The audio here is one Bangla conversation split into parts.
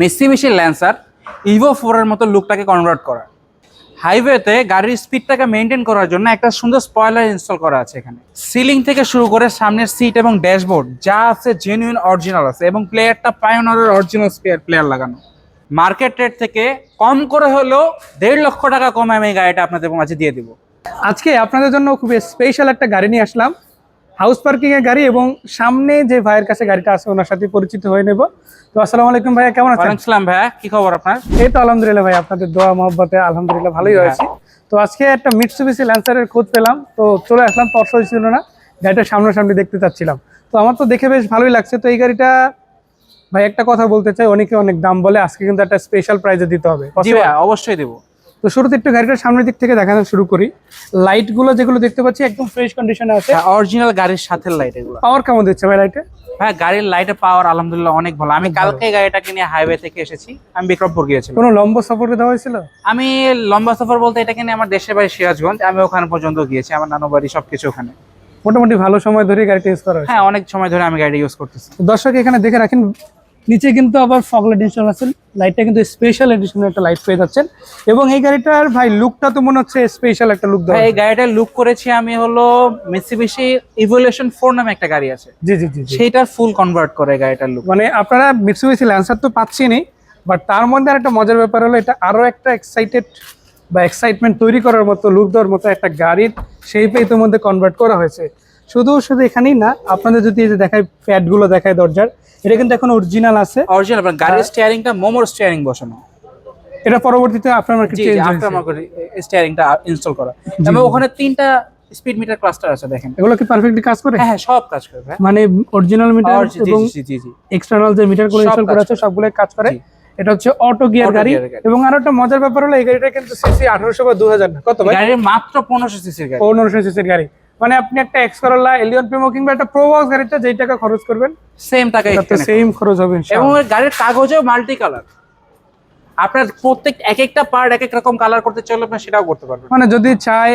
মেসিমিশি ল্যান্সার ইভো ফোরের মতো লুকটাকে কনভার্ট করা। হাইওয়েতে গাড়ির স্পিডটাকে মেনটেন করার জন্য একটা সুন্দর স্পয়লার ইনস্টল করা আছে এখানে। সিলিং থেকে শুরু করে সামনের সিট এবং ড্যাশবোর্ড যা আছে জেনুইন অরিজিনাল আছে এবং প্লেয়ারটা পায়োনারের অরিজিনাল প্লেয়ার লাগানো। মার্কেট রেট থেকে কম করে হলেও দেড় লক্ষ টাকা কমে আমি এই গাড়িটা আপনাদের মাঝে দিয়ে দিব। আজকে আপনাদের জন্য খুবই স্পেশাল একটা গাড়ি নিয়ে আসলাম। হাউস পার্কিং এর গাড়ি এবং সামনে যে ভাইয়ের কাছে গাড়িটা আছে ওনার সাথে পরিচিত হয়ে নেব। তো আসসালামু আলাইকুম ভাইয়া কেমন আছেন? ওয়ালাইকুম সালাম ভাইয়া কি খবর আপনার? এই তো আলহামদুলিল্লাহ ভাই আপনাদের দোয়া মহব্বতে আলহামদুলিল্লাহ ভালোই হ্যাঁ। রয়েছে তো আজকে একটা মিটসুবিসি ল্যান্সারের খোঁজ পেলাম তো চলে আসলাম তর্স ছিল না গাড়িটা সামনাসামনি দেখতে চাচ্ছিলাম। তো আমার তো দেখে বেশ ভালোই লাগছে তো এই গাড়িটা ভাই একটা কথা বলতে চাই অনেকে অনেক দাম বলে আজকে কিন্তু একটা স্পেশাল প্রাইজে দিতে হবে? অবশ্যই দেবো। তো শুরুতে একটু গাড়িটার সামনের দিক থেকে দেখানো শুরু করি। লাইটগুলো যেগুলো দেখতে পাচ্ছি একদম ফ্রেশ কন্ডিশনে আছে। অরিজিনাল গাড়ির সাথে লাইট এগুলো। পাওয়ার কেমন দিচ্ছে ভাই লাইটে হ্যাঁ গাড়ির লাইটের পাওয়ার আলহামদুলিল্লাহ অনেক ভালো। আমি কালকে গাড়িটাকে নিয়ে হাইওয়ে থেকে এসেছি আমি বিক্রমপুর গিয়েছিলাম। কোনো লম্বা সফরে দেওয়া হয়েছিল? আমি লম্বা সফর বলতে এটাকে নিয়ে আমার দেশের বাড়ি সিরাজগঞ্জ আমি ওখানে পর্যন্ত গিয়েছি আমার নানু বাড়ি সবকিছু ওখানে। মোটামুটি ভালো সময় ধরে গাড়িটা ইউজ করা হয়েছে। হ্যাঁ অনেক সময় ধরে আমি গাড়ি ইউজ করতেছি। দর্শক এখানে দেখে রাখেন নিচে কিন্তু আবার ফগলাইট ইনস্টল আছে। লাইটটা কিন্তু স্পেশাল এডিশনের একটা লাইট পেয়ে যাচ্ছেন। এবং এই গাড়িটার ভাই লুকটা তো মনে হচ্ছে স্পেশাল একটা লুক দেওয়া এই গাড়িটার লুক করেছি আমি হলো মিসিবিশি ইভলিউশন ফোর নামে একটা গাড়ি আছে। জি জি জি সেইটার ফুল কনভার্ট করে গাড়িটার লুক মানে আপনারা মিটসুবিসি ল্যান্সার তো পাচ্ছেনই বাট তার মধ্যে আর একটা মজার ব্যাপার হলো এটা আরও একটা এক্সাইটেড বা এক্সাইটমেন্ট তৈরি করার মতো লুক দেওয়ার মতো একটা গাড়ির সেই শেপে ইতিমধ্যে কনভার্ট করা হয়েছে। শুধু শুধু এখানেই না আপনাদের যদি এই যে দেখায় প্যাডগুলো দেখায় দরজার এটা কিন্তু এখন অরিজিনাল আছে। অরিজিনাল গাড়ির স্টিয়ারিংটা মোমোর স্টিয়ারিং বসানো। এটা পরবর্তীতে আপনার মার্কেট চেঞ্জ আফটার মার্কেট স্টিয়ারিংটা ইনস্টল করা। এবং ওখানে তিনটা স্পিড মিটার ক্লাস্টার আছে দেখেন। এগুলো কি পারফেক্টলি কাজ করে? হ্যাঁ হ্যাঁ সব কাজ করে মানে অরিজিনাল মিটার এবং জি জি জি। এক্সটার্নাল যে মিটারগুলো সব ইনস্টল করা আছে সবগুলো কাজ করে। এটা হচ্ছে অটো গিয়ার গাড়ি এবং আরও একটা মজার ব্যাপার হলো এই গাড়িটা কিন্তু সিসি আঠারোশো বা দু হাজার না কত ভাই? গাড়ির মাত্র পনেরোশো সিসির গাড়ি। পনেরোশো সিসির গাড়ি। মানে আপনি একটা এক্স করোলা এলিয়ন প্রিমো কিংবা একটা প্রোবক্স গাড়িটা যেই টাকা খরচ করবেন সেম টাকা সেম খরচ হবে এবং ইনশাআল্লাহ। গাড়ির কাগজেও মাল্টি কালার আপনার প্রত্যেক এক একটা পার্ট এক এক রকম কালার করতে চাইলে আপনি সেটাও করতে পারবেন। মানে যদি চায়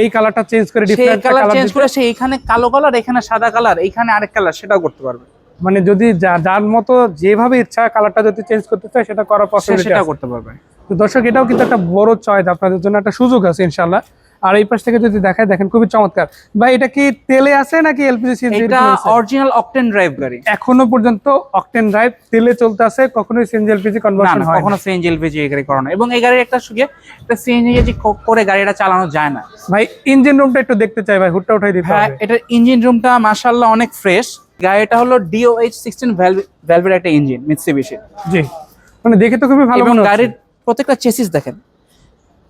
এই কালারটা চেঞ্জ করে ডিফারেন্ট কালার চেঞ্জ করে সে এখানে কালো কালার এখানে সাদা কালার এখানে আরেক কালার সেটাও করতে পারবে। মানে যদি যার মতো যেভাবে ইচ্ছা কালারটা যদি চেঞ্জ করতে চায় সেটা করার সে পসিবিলিটি সেটাও করতে পারবে। তো দর্শক এটাও কিন্তু একটা বড় চয়েস আপনাদের জন্য একটা সুযোগ আছে ইনশাল্লাহ আর এই পাশ থেকে যদি দেখায় দেখেন খুবই চমৎকার। ভাই এটা কি তেলে আছে নাকি এলপিজি সিএনজি এটা অরিজিনাল অকটেন ড্রাইভ গাড়ি। এখনও পর্যন্ত অকটেন ড্রাইভ তেলে চলতে আছে কখনোই সিএনজি এলপিজি কনভার্সন হয় কখনো সিএনজি এলপিজি এই গাড়ি করানো। এবং এই গাড়ির একটা সুখে একটা সিএনজি করে গাড়িটা চালানো যায় না। ভাই ইঞ্জিন রুমটা একটু দেখতে চাই ভাই হুটটা উঠাই দিতে হবে হ্যাঁ হবে। এটার ইঞ্জিন রুমটা মাশাআল্লাহ অনেক ফ্রেশ গাড়িটা হলো ডিওএইচ সিক্সটিন ভ্যালভের একটা ইঞ্জিন মিৎসুবিশি জি। মানে দেখে তো খুবই ভালো মনে হচ্ছে। গাড়ির প্রত্যেকটা চেসিস দেখেন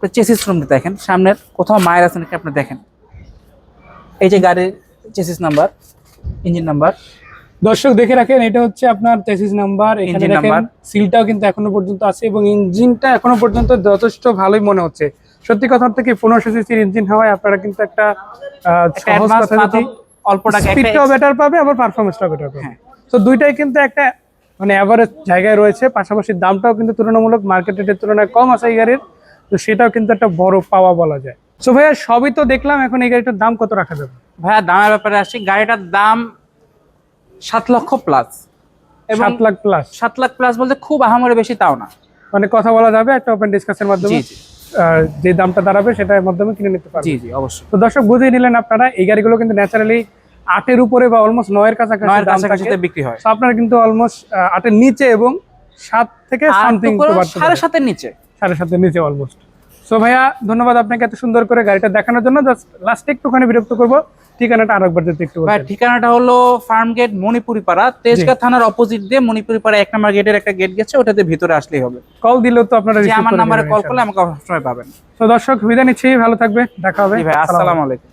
চেসিস রুমটা দেখেন সামনের কোথাও মায়ের আছে নাকি আপনি দেখেন। এই যে গাড়ির চেসিস নাম্বার ইঞ্জিন নাম্বার দর্শক দেখে রাখেন এটা হচ্ছে আপনার চেসিস নাম্বার এখানে Engine দেখেন সিলটাও কিন্তু এখনও পর্যন্ত আছে এবং ইঞ্জিনটা এখনও পর্যন্ত যথেষ্ট ভালোই মনে হচ্ছে। সত্যি কথা থেকে পনেরোশো সিসির ইঞ্জিন হওয়ায় আপনারা কিন্তু একটা আহ, একটা সহজ কথা যদি অল্প টাকা স্পিডটাও বেটার পাবে আবার পারফরমেন্সটাও বেটার পাবে। হ্যাঁ। তো দুইটাই কিন্তু একটা মানে অ্যাভারেজ জায়গায় রয়েছে পাশাপাশি দামটাও কিন্তু তুলনামূলক মার্কেট রেটের তুলনায় কম আছে এই গাড়ির। তো সেটাও কিন্তু একটা বড় পাওয়া বলা যায়। সো ভাইয়া সবই তো দেখলাম এখন এই গাড়িটার দাম কত রাখা যাবে? ভাইয়া দামের ব্যাপারে আসি গাড়িটার দাম সাত লক্ষ প্লাস সাত লাখ প্লাস সাত লাখ প্লাস বলতে খুব আহামরি বেশি তাও না। মানে কথা বলা যাবে একটা ওপেন ডিসকাসের মাধ্যমে যে দামটা দাঁড়াবে সেটার মাধ্যমে কিনে নিতে পারবে। জি জি অবশ্যই। তো দর্শক বুঝিয়ে নিলেন আপনারা এই গাড়িগুলো কিন্তু ন্যাচারালি আটের উপরে বা অলমোস্ট নয়ের কাছাকাছি নয়ের দাম থাকে। বিক্রি হয়। তো আপনার কিন্তু অলমোস্ট আটের নিচে এবং সাত থেকে সামথিং সাড়ে সাতের নিচে। সাড়ে সাতের নিচে অলমোস্ট সো ভাইয়া ধন্যবাদ আপনাকে এত সুন্দর করে গাড়িটা দেখানোর জন্য। জাস্ট লাস্টে একটুখানি বিরক্ত করব। ঠিকানাটা আরেকবার যদি একটু ভাই ঠিকানাটা হলো ফার্ম গেট মণিপুরি পাড়া তেজগাঁ থানার অপোজিট দিয়ে মণিপুরি পাড়া এক নম্বর গেটের একটা গেট গেছে ওটাতে ভিতরে আসলেই হবে। কল দিলেও তো আপনারা আমার নাম্বারে কল করলে আমাকে সবসময় পাবেন। তো দর্শক সুবিধা নিচ্ছি। ভালো থাকবে। দেখা হবে। ভাই আসসালামু আলাইকুম।